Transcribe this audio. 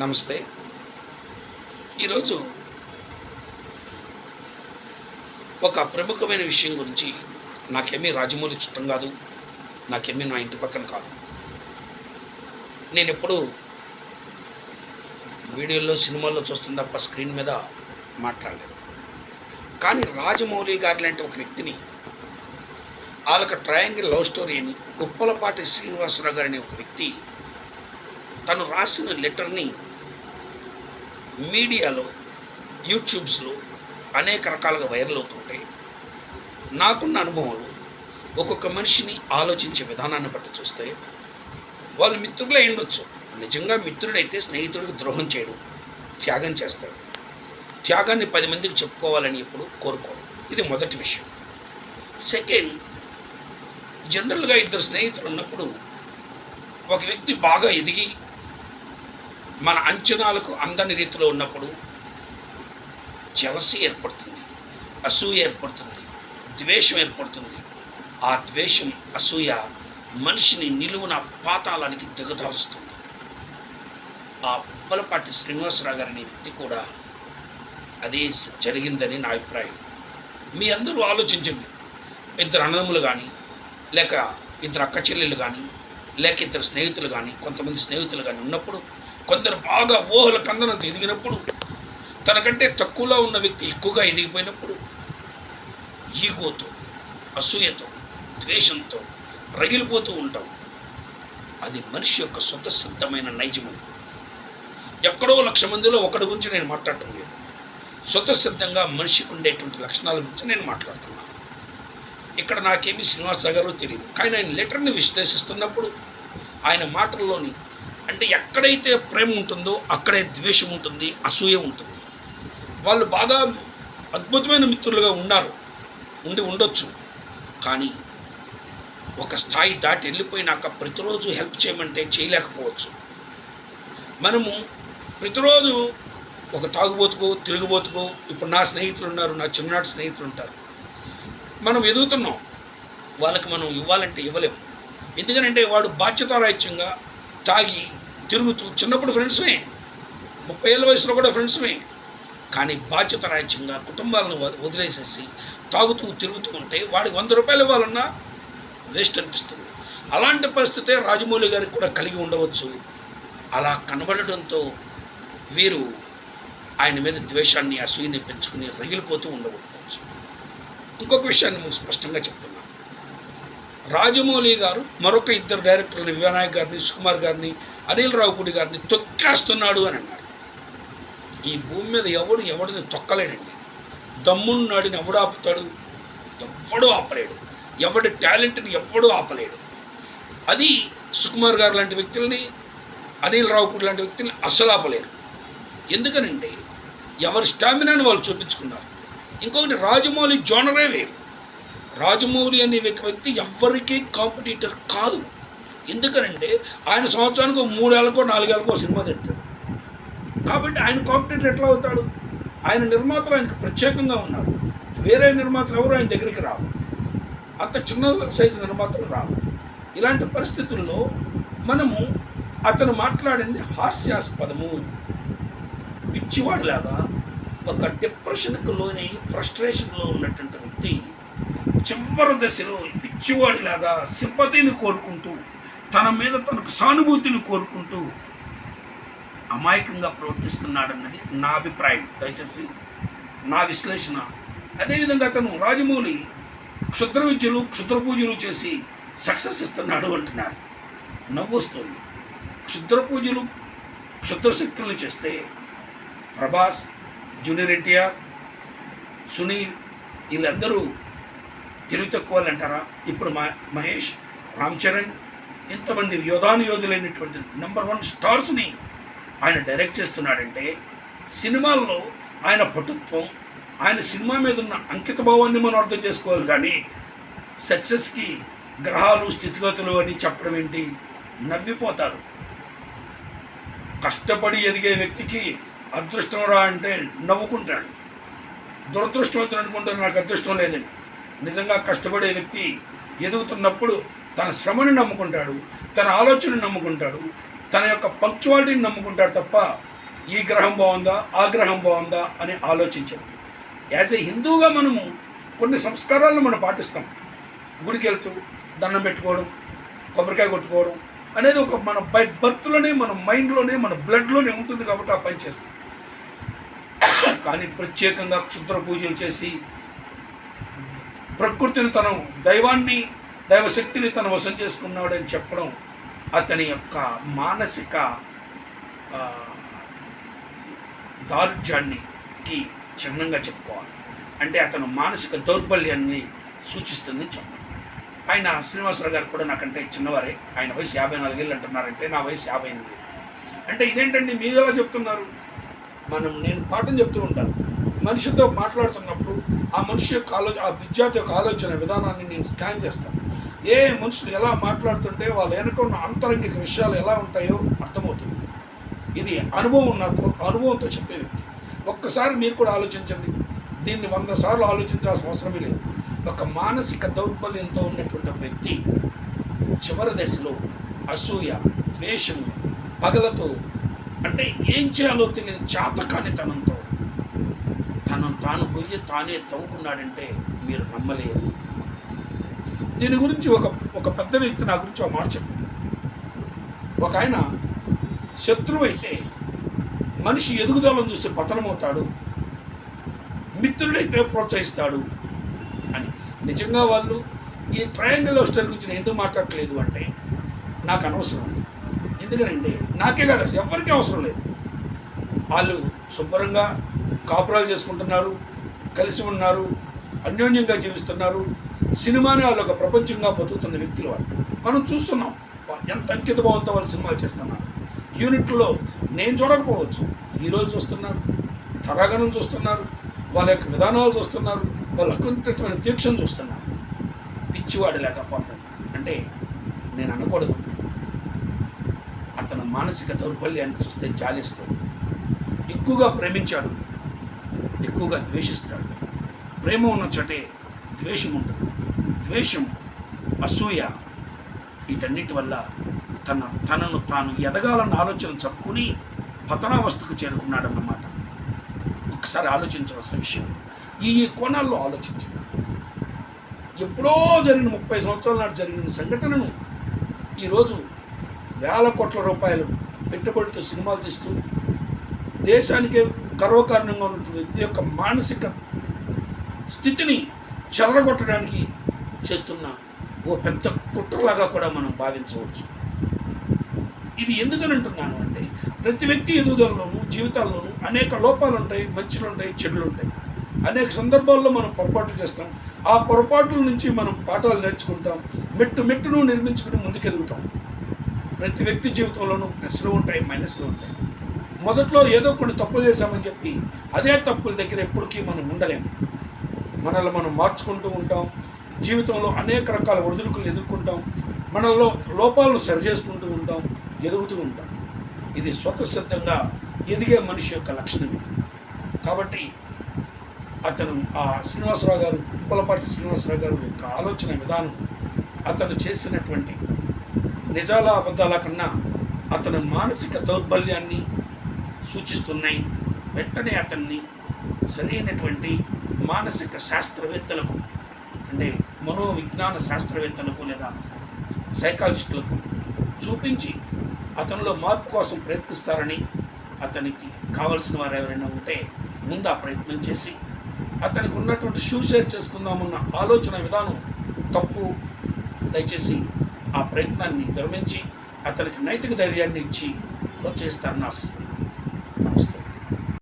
నమస్తే. ఈరోజు ఒక ప్రముఖమైన విషయం గురించి నాకేమీ రాజమౌళి చుట్టం కాదు నాకేమీ నా ఇంటి పక్కన కాదు. నేను ఎప్పుడు వీడియోల్లో సినిమాల్లో చూస్తున్న తప్ప స్క్రీన్ మీద మాట్లాడలేదు కానీ రాజమౌళి గారు లాంటి ఒక వ్యక్తిని వాళ్ళకి ట్రయాంగిల్ లవ్ స్టోరీ అని ఉప్పలపాటి శ్రీనివాసరావు గారు అనే ఒక వ్యక్తి తను రాసిన లెటర్ని మీడియాలో యూట్యూబ్స్లో అనేక రకాలుగా వైరల్ అవుతుంటాయి. నాకున్న అనుభవాలు ఒక్కొక్క మనిషిని ఆలోచించే విధానాన్ని బట్టి చూస్తే వాళ్ళు మిత్రులే ఉండొచ్చు. నిజంగా మిత్రుడైతే స్నేహితుడికి ద్రోహం చేయడు త్యాగం చేస్తాడు. త్యాగాన్ని పది మందికి చెప్పుకోవాలని ఎప్పుడు కోరుకోడు. ఇది మొదటి విషయం. సెకండ్ జనరల్గా ఇద్దరు స్నేహితులు ఉన్నప్పుడు ఒక వ్యక్తి బాగా ఎదిగి మన అంచనాలకు అందని రీతిలో ఉన్నప్పుడు జలసి ఏర్పడుతుంది అసూయ ఏర్పడుతుంది ద్వేషం ఏర్పడుతుంది. ఆ ద్వేషం అసూయ మనిషిని నిలువున పాతాళానికి దిగదారుస్తుంది ఆ ఉప్పలపాటి శ్రీనివాసరావు గారి వ్యక్తి కూడా అదే జరిగిందని నా అభిప్రాయం. మీ అందరూ ఆలోచించండి. ఇద్దరు అన్నదమ్ములు కానీ లేక ఇద్దరు అక్క చెల్లెళ్ళు కానీ లేక ఇద్దరు స్నేహితులు కానీ కొంతమంది స్నేహితులు కానీ ఉన్నప్పుడు కొందరు బాగా ఊహల కందనంత ఎదిగినప్పుడు తనకంటే తక్కువలో ఉన్న వ్యక్తి ఎక్కువగా ఎదిగిపోయినప్పుడు ఈగోతో అసూయతో ద్వేషంతో రగిలిపోతూ ఉంటాం. అది మనిషి యొక్క స్వతసిద్ధమైన నైజమని ఎక్కడో లక్ష మందిలో ఒకటి గురించి నేను మాట్లాడటం లేదు. స్వతసిద్ధంగా మనిషికి ఉండేటువంటి లక్షణాల గురించి నేను మాట్లాడుతున్నాను ఇక్కడ నాకేమీ శ్రీనివాస గారు తెలియదు కానీ ఆయన లెటర్ని విశ్లేషిస్తున్నప్పుడు ఆయన మాటల్లోని అంటే ఎక్కడైతే ప్రేమ ఉంటుందో అక్కడే ద్వేషం ఉంటుంది అసూయ ఉంటుంది. వాళ్ళు బాగా అద్భుతమైన మిత్రులుగా ఉన్నారు ఉండి ఉండొచ్చు. కానీ ఒక స్థాయి దాటి వెళ్ళిపోయినాక ప్రతిరోజు హెల్ప్ చేయమంటే చేయలేకపోవచ్చు. మనము ప్రతిరోజు ఒక తాగుబోతుకో తిరుగుబోతుకో ఇప్పుడు నా స్నేహితులు ఉన్నారు నా చిన్ననాటి స్నేహితులు ఉంటారు. మనం ఎదుగుతున్నాం. వాళ్ళకి మనం ఇవ్వాలంటే ఇవ్వలేము ఎందుకనంటే వాడు బాధ్యతారాహిత్యంగా తాగి తిరుగుతూ చిన్నప్పుడు ఫ్రెండ్స్మే ముప్పై ఏళ్ళ వయసులో కూడా ఫ్రెండ్స్మే. కానీ బాధ్యత రాజ్యంగా కుటుంబాలను వదిలేసేసి తాగుతూ తిరుగుతూ ఉంటే వాడికి వంద రూపాయలు ఇవ్వాలన్నా వేస్ట్ అనిపిస్తుంది. అలాంటి పరిస్థితే రాజమౌళి గారికి కూడా కలిగి ఉండవచ్చు. అలా కనబడడంతో వీరు ఆయన మీద ద్వేషాన్ని అసూయని పెంచుకుని రగిలిపోతూ ఉండవచ్చు ఇంకొక విషయాన్ని స్పష్టంగా చెప్తున్నాను రాజమౌళి గారు మరొక ఇద్దరు డైరెక్టర్ని వినాయక్ గారిని సుకుమార్ గారిని అనిల్ రావుపూడి గారిని తొక్కేస్తున్నాడు అని అన్నారు. ఈ భూమి మీద ఎవడు ఎవడిని తొక్కలేడండి. దమ్మున్నాడిని ఎవడు ఆపుతాడు? ఎవడు ఆపలేడు. ఎవడి టాలెంట్ని ఎవడు ఆపలేడు. అది సుకుమార్ గారు లాంటి వ్యక్తుల్ని అనిల్ రావుపూడి లాంటి వ్యక్తుల్ని అస్సలు ఆపలేరు. ఎందుకనంటే ఎవరి స్టామినాని వాళ్ళు చూపించుకున్నారు. ఇంకొకటి రాజమౌళి జోనరే వేరు. రాజమౌళి అనే వ్యక్తి వ్యక్తి ఎవ్వరికీ కాంపిటీటర్ కాదు. ఎందుకనంటే ఆయన సంవత్సరానికి మూడేళ్ళకో నాలుగేళ్ళకో సినిమా తెస్తాడు కాబట్టి ఆయన కాంపిటీటర్ ఎట్లా అవుతాడు? ఆయన నిర్మాతలు ఆయనకు ప్రత్యేకంగా ఉన్నారు. వేరే నిర్మాతలు ఎవరు ఆయన దగ్గరికి రావు అంత చిన్న సైజు నిర్మాతలు రావు ఇలాంటి పరిస్థితుల్లో మనము అతను మాట్లాడింది హాస్యాస్పదము. పిచ్చివాడిలాగా ఒక డిప్రెషన్కు లోనై ఫ్రస్ట్రేషన్లో ఉన్నటువంటి వ్యక్తి చివరి దశలో పిచ్చివాడిలాగా సింపతిని కోరుకుంటూ తన మీద తనకు సానుభూతిని కోరుకుంటూ అమాయకంగా ప్రవర్తిస్తున్నాడన్నది నా అభిప్రాయం. దయచేసి నా విశ్లేషణ. అదేవిధంగా అతను రాజమౌళి క్షుద్ర విద్యలు క్షుద్ర పూజలు చేసి సక్సెస్ ఇస్తున్నాడు అంటున్నారు. నవ్వొస్తుంది. క్షుద్ర పూజలు క్షుద్ర శక్తులను చేస్తే ప్రభాస్ జూనియర్ ఎన్టీఆర్ సునీల్ వీళ్ళందరూ తెలుగు తక్కువ వాళ్ళు అంటారా? ఇప్పుడు మా మహేష్ రామ్ చరణ్ ఇంతమంది యోధాను యోధులైనటువంటి నెంబర్ వన్ స్టార్స్ని ఆయన డైరెక్ట్ చేస్తున్నాడంటే సినిమాల్లో ఆయన పటుత్వం ఆయన సినిమా మీద ఉన్న అంకిత భావాన్ని మనం అర్థం చేసుకోవాలి కానీ సక్సెస్కి గ్రహాలు స్థితిగతులు అని చెప్పడం ఏంటి? నవ్విపోతారు. కష్టపడి ఎదిగే వ్యక్తికి అదృష్టం రా అంటే నవ్వుకుంటాడు. దురదృష్టవంతుడు అనుకుంటారు నాకు అదృష్టం లేదని నిజంగా కష్టపడే వ్యక్తి ఎదుగుతున్నప్పుడు తన శ్రమని నమ్ముకుంటాడు తన ఆలోచనను నమ్ముకుంటాడు తన యొక్క పంక్చువాలిటీని నమ్ముకుంటాడు తప్ప ఈ గ్రహం బాగుందా ఆ గ్రహం బాగుందా అని ఆలోచించాడు. యాజ్ ఏ హిందూగా మనము కొన్ని సంస్కారాలను మనం పాటిస్తాం. గుడికి వెళ్తూ దండం పెట్టుకోవడం కొబ్బరికాయ కొట్టుకోవడం అనేది ఒక మన బై బర్త్లోనే మన మైండ్లోనే మన బ్లడ్లోనే ఉంటుంది కాబట్టి ఆ పని చేస్తాం. కానీ ప్రత్యేకంగా క్షుద్ర పూజలు చేసి ప్రకృతిని తను దైవాన్ని దైవశక్తిని తను వశం చేసుకున్నాడని చెప్పడం అతని యొక్క మానసిక దారుఢ్యాన్నికి చిహ్నంగా చెప్పుకోవాలి. అంటే అతను మానసిక దౌర్బల్యాన్ని సూచిస్తుందని చెప్పాలి ఆయన శ్రీనివాసరావు గారు కూడా నాకంటే చిన్నవారే. ఆయన వయసు యాభై నాలుగేళ్ళు అంటున్నారంటే నా వయసు యాభై ఎనిమిది. అంటే ఇదేంటండి? మీరు ఎలా చెప్తున్నారు? మనం నేను పాఠం చెప్తూ ఉంటాను. మనిషితో మాట్లాడుతున్నప్పుడు ఆ మనిషి యొక్క ఆలోచన ఆ విద్యార్థి యొక్క ఆలోచన విధానాన్ని నేను స్కాన్ చేస్తాను. ఏ మనుషులు ఎలా మాట్లాడుతుంటే వాళ్ళ వెనక ఉన్న అంతరంగిక విషయాలు ఎలా ఉంటాయో అర్థమవుతుంది. ఇది అనుభవం నాతో అనుభవంతో చెప్పే వ్యక్తి. ఒక్కసారి మీరు కూడా ఆలోచించండి. దీన్ని వంద సార్లు ఆలోచించాల్సిన అవసరమే లేదు. ఒక మానసిక దౌర్బల్యంతో ఉన్నటువంటి వ్యక్తి చివరి దశలో అసూయ ద్వేషము పగలతో అంటే ఏం చేయాలో తెలియని చాతకానితనంతో తను తాను గొయ్యి తానే తవ్వుకున్నాడంటే మీరు నమ్మలేరు. దీని గురించి ఒక ఒక పెద్ద వ్యక్తి నా గురించి ఒక మాట చెప్పారు ఒక ఆయన శత్రువు అయితే మనిషి ఎదుగుదలను చూసి పతనమవుతాడు మిత్రుడైతే ప్రోత్సహిస్తాడు అని. నిజంగా వాళ్ళు ఈ ట్రయాంగిల్ హోస్టల్ గురించి నేను ఎందుకు మాట్లాడట్లేదు అంటే నాకు అనవసరం ఎందుకనండి నాకే కాదు ఎవరికీ అవసరం లేదు. వాళ్ళు శుభ్రంగా కాపురాలు చేసుకుంటున్నారు కలిసి ఉన్నారు అన్యోన్యంగా జీవిస్తున్నారు. సినిమాని వాళ్ళు ఒక ప్రపంచంగా బతుకుతున్న వ్యక్తులు వాళ్ళు. మనం చూస్తున్నాం ఎంత అంకిత భావంతో వాళ్ళు సినిమాలు చేస్తున్నారు. యూనిట్లో నేను చూడకపోవచ్చు. హీరోలు చూస్తున్నారు తరాగణం చూస్తున్నారు వాళ్ళ యొక్క విధానాలు చూస్తున్నారు వాళ్ళ అకుంఠితమైన దీక్షను చూస్తున్నారు. పిచ్చివాడు లేకపోవడం అంటే నేను అనకూడదు. అతను మానసిక దౌర్బల్యాన్ని చూస్తే జాలిస్తుంది. ఎక్కువగా ప్రేమించాడు. ఎక్కువగా ద్వేషిస్తాడు. ప్రేమ ఉన్న చోటే ద్వేషం ఉంటుంది ద్వేషం అసూయ వీటన్నిటి వల్ల తన తనను తాను ఎదగాలన్న ఆలోచన చెప్పుకుని పతనావస్థకు చేరుకున్నాడన్నమాట. ఒకసారి ఆలోచించవలసిన విషయం ఈ ఈ కోణాల్లో ఆలోచించండి. ఎప్పుడో జరిగిన ముప్పై సంవత్సరాల నాటి జరిగిన సంఘటనను ఈరోజు వేల కోట్ల రూపాయలు పెట్టుబడితో సినిమాలు తీస్తూ దేశానికే గర్వకారణంగా ఉన్న వ్యక్తి యొక్క మానసిక స్థితిని చెదరగొట్టడానికి చేస్తున్న ఓ పెద్ద కుట్రలాగా కూడా మనం భావించవచ్చు. ఇది ఎందుకని అంటున్నాను అంటే ప్రతి వ్యక్తి ఎదుగుదలలోనూ జీవితాల్లోనూ అనేక లోపాలు ఉంటాయి మంచులు ఉంటాయి చెడులు ఉంటాయి అనేక సందర్భాల్లో మనం పొరపాట్లు చేస్తాం. ఆ పొరపాట్ల నుంచి మనం పాఠాలు నేర్చుకుంటాం. మెట్టు మెట్టును నిర్మించుకుని ముందుకెదుగుతాం. ప్రతి వ్యక్తి జీవితంలోనూ ప్లస్లు ఉంటాయి మైనస్లు ఉంటాయి. మొదట్లో ఏదో కొన్ని తప్పులు చేశామని చెప్పి అదే తప్పుల దగ్గర ఎప్పటికీ మనం ఉండలేము మనల్ని మనం మార్చుకుంటూ ఉంటాం. జీవితంలో అనేక రకాల ఒడిదుడుకులు ఎదుర్కొంటాం. మనలో లోపాలను సరిచేసుకుంటూ ఉంటాం ఎదుగుతూ ఉంటాం. ఇది స్వతసిద్ధంగా ఎదిగే మనిషి యొక్క లక్షణమే కాబట్టి అతను ఆ శ్రీనివాసరావు గారు ఉప్పలపాటి శ్రీనివాసరావు గారు యొక్క ఆలోచన విధానం అతను చేసినటువంటి నిజాల అబద్ధాల కన్నా అతని మానసిక దౌర్బల్యాన్ని సూచిస్తున్నాయి. వెంటనే అతన్ని సరైనటువంటి మానసిక శాస్త్రవేత్తలకు అంటే మనోవిజ్ఞాన శాస్త్రవేత్తలకు లేదా సైకాలజిస్టులకు చూపించి అతనిలో మార్పు కోసం ప్రయత్నిస్తారని అతనికి కావలసిన వారు ఎవరైనా ఉంటే ముందు ఆ ప్రయత్నం చేసి అతనికి ఉన్నటువంటి షూ షేర్ చేసుకుందామన్న ఆలోచన విధానం తప్పు. దయచేసి ఆ ప్రయత్నాన్ని విరమించి అతనికి నైతిక ధైర్యాన్ని ఇచ్చి ప్రోత్సహిస్తారని ఆశిస్తున్నాను.